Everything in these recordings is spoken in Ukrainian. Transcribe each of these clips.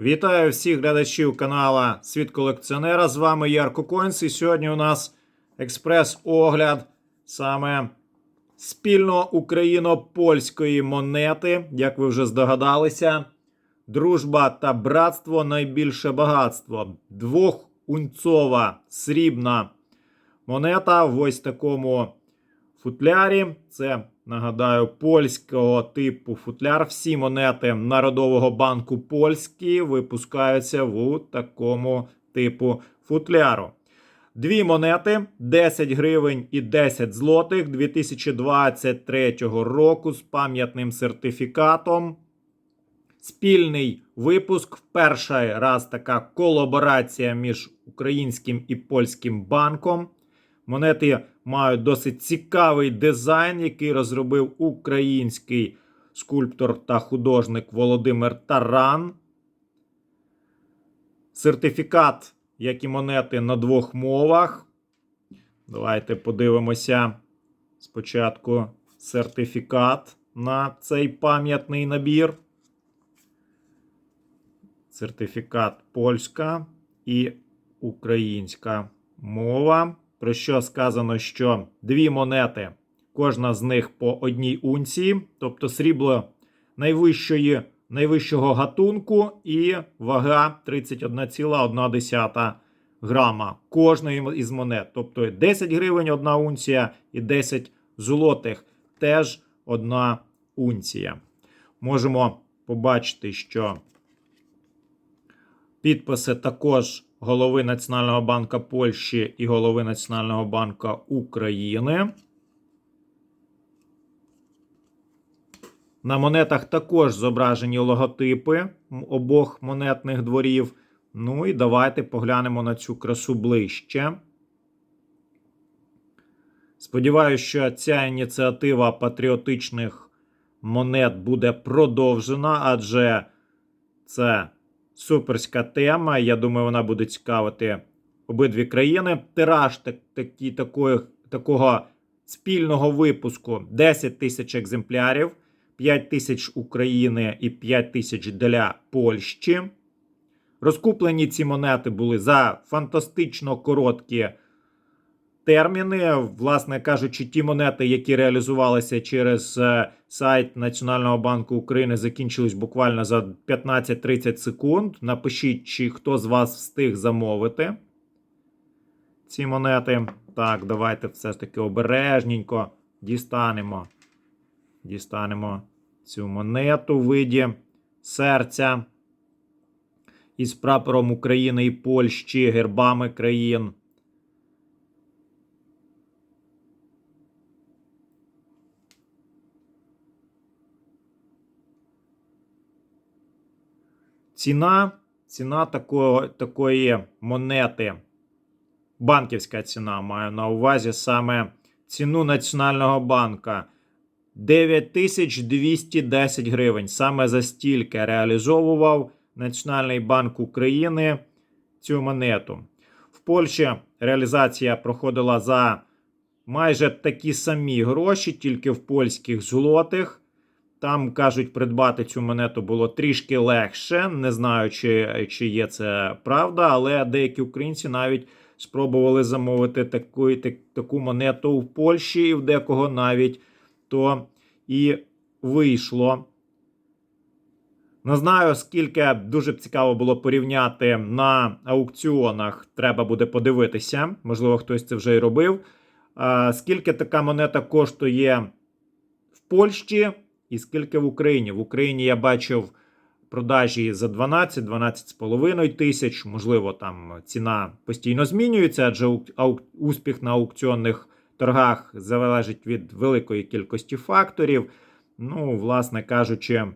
Вітаю всіх глядачів канала Світ колекціонера. З вами Ярко Койнс. І сьогодні у нас експрес-огляд саме спільно україно-польської монети. Як ви вже здогадалися, дружба та братство найбільше багатство. Двохунцова срібна монета в ось такому футлярі. Це, нагадаю, польського типу футляр. Всі монети Народового банку Польські випускаються в такому типу футляру. Дві монети 10 гривень і 10 злотих 2023 року з пам'ятним сертифікатом. Спільний випуск. В перший раз така колаборація між українським і польським банком. Монети мають досить цікавий дизайн, який розробив український скульптор та художник Володимир Таран. Сертифікат, як і монети, на двох мовах. Давайте подивимося спочатку сертифікат на цей пам'ятний набір. Сертифікат польська і українська мова. Про що сказано, що дві монети, кожна з них по одній унції, тобто срібло найвищої, найвищого гатунку і вага 31,1 грама кожної із монет. Тобто 10 гривень одна унція і 10 злотих теж одна унція. Можемо побачити, що підписи також голови Національного банку Польщі і голови Національного банку України. На монетах також зображені логотипи обох монетних дворів. Ну і давайте поглянемо на цю красу ближче. Сподіваюся, що ця ініціатива патріотичних монет буде продовжена, адже це суперська тема. Я думаю, вона буде цікавити обидві країни. Тираж так, такі, такої, такого спільного випуску 10 тисяч екземплярів, 5 тисяч України і 5 тисяч для Польщі. Розкуплені ці монети були за фантастично короткі терміни. Власне кажучи, ті монети, які реалізувалися через е, сайт Національного банку України, закінчились буквально за 15-30 секунд. Напишіть, чи хто з вас встиг замовити ці монети. Так, давайте все ж таки обережненько дістанемо. Дістанемо цю монету в виді серця із прапором України і Польщі, гербами країн. Ціна ціна такої, такої монети, банківська ціна маю на увазі саме ціну Національного банка 9210 гривень. Саме за стільки реалізовував Національний банк України цю монету. В Польщі реалізація проходила за майже такі самі гроші, тільки в польських злотих. Там кажуть, придбати цю монету було трішки легше. Не знаю, чи чи є це правда, але деякі українці навіть спробували замовити таку так, таку монету в Польщі, і в декого навіть то і вийшло. Не знаю, скільки дуже цікаво було порівняти на аукціонах. Треба буде подивитися. Можливо, хтось це вже й робив. Скільки така монета коштує в Польщі? І скільки в Україні? В Україні я бачив продажі за 12-12,5 тисяч. Можливо, там ціна постійно змінюється, адже успіх на аукціонних торгах залежить від великої кількості факторів. Ну, власне кажучи,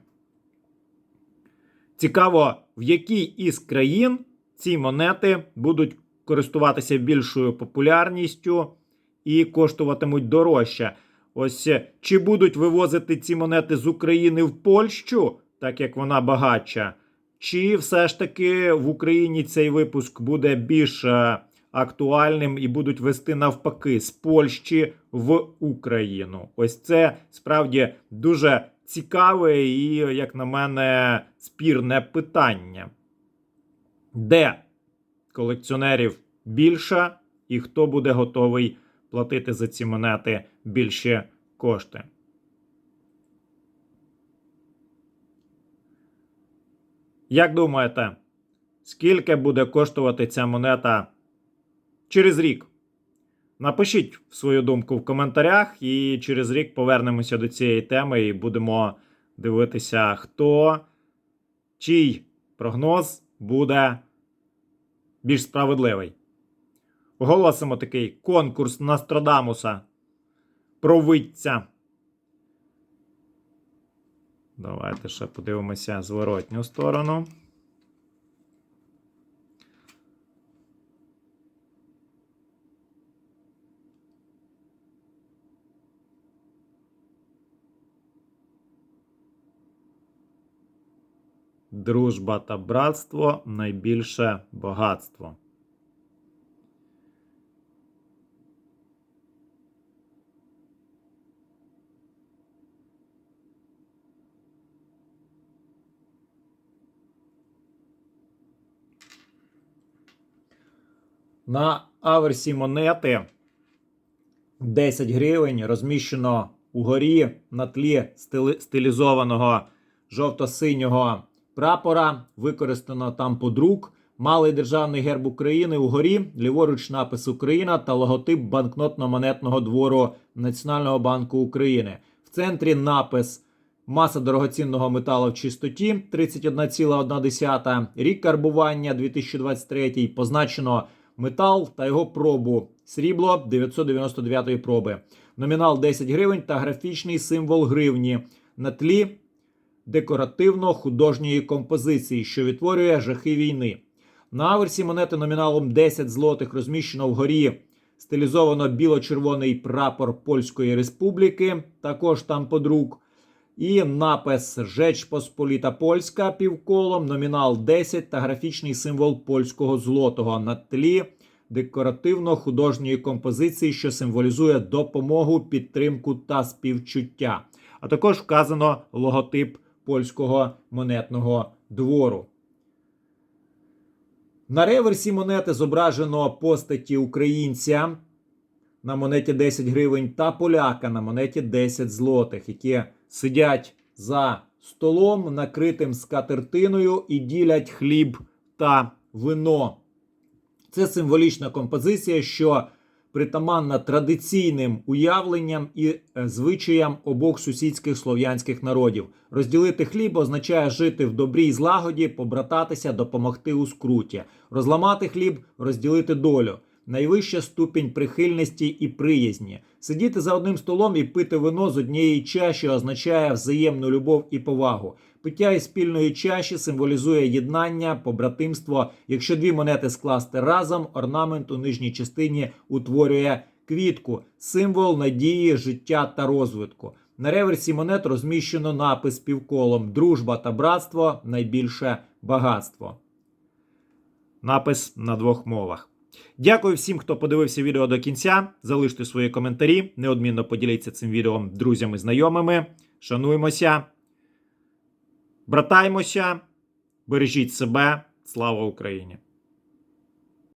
цікаво, в якій із країн ці монети будуть користуватися більшою популярністю і коштуватимуть дорожче. Ось е, чи будуть вивозити ці монети з України в Польщу, так як вона багатша, чи все ж таки в Україні цей випуск буде більш е, актуальним і будуть вести навпаки з Польщі в Україну? Ось це справді дуже цікаве і, як на мене, спірне питання. де колекціонерів більше, і хто буде готовий платити за ці монети більші кошти. Як думаєте, скільки буде коштувати ця монета через рік? Напишіть свою думку в коментарях, і через рік повернемося до цієї теми і будемо дивитися, хто чий прогноз буде більш справедливий. Оголосимо такий конкурс Нострадамуса. Провидця. Давайте ще подивимося зворотню сторону. Дружба та братство найбільше багатство. На аверсі монети 10 гривень розміщено угорі на тлі стилізованого жовто-синього прапора. Використано там подрук. Малий державний герб України угорі, ліворуч напис Україна та логотип банкнотно-монетного двору Національного банку України. В центрі напис Маса дорогоцінного металу в чистоті 31,1. Рік карбування 2023. Позначено метал та його пробу. Срібло 999 проби. Номінал 10 гривень та графічний символ гривні на тлі декоративно-художньої композиції, що відтворює жахи війни. На аверсі монети номіналом 10 злотих розміщено вгорі стилізовано біло-червоний прапор Польської Республіки, також там подрук. І напис Жеч Посполіта Польська півколом, номінал 10 та графічний символ польського злотого на тлі декоративно-художньої композиції, що символізує допомогу, підтримку та співчуття. А також вказано логотип польського монетного двору. На реверсі монети зображено постаті українця на монеті 10 гривень та поляка на монеті 10 злотих, які сидять за столом, накритим скатертиною і ділять хліб та вино. Це символічна композиція, що притаманна традиційним уявленням і е, звичаям обох сусідських слов'янських народів. Розділити хліб означає жити в добрій злагоді, побрататися, допомогти у скруті. Розламати хліб, розділити долю. Найвища ступінь прихильності і приязні. Сидіти за одним столом і пити вино з однієї чаші означає взаємну любов і повагу. Пиття із спільної чаші символізує єднання, побратимство. Якщо дві монети скласти разом, орнамент у нижній частині утворює квітку, символ надії, життя та розвитку. На реверсі монет розміщено напис півколом Дружба та братство найбільше багатство. Напис на двох мовах. Дякую всім, хто подивився відео до кінця. Залиште свої коментарі. Неодмінно поділіться цим відео друзями, знайомими. Шануємося, братаймося, бережіть себе. Слава Україні!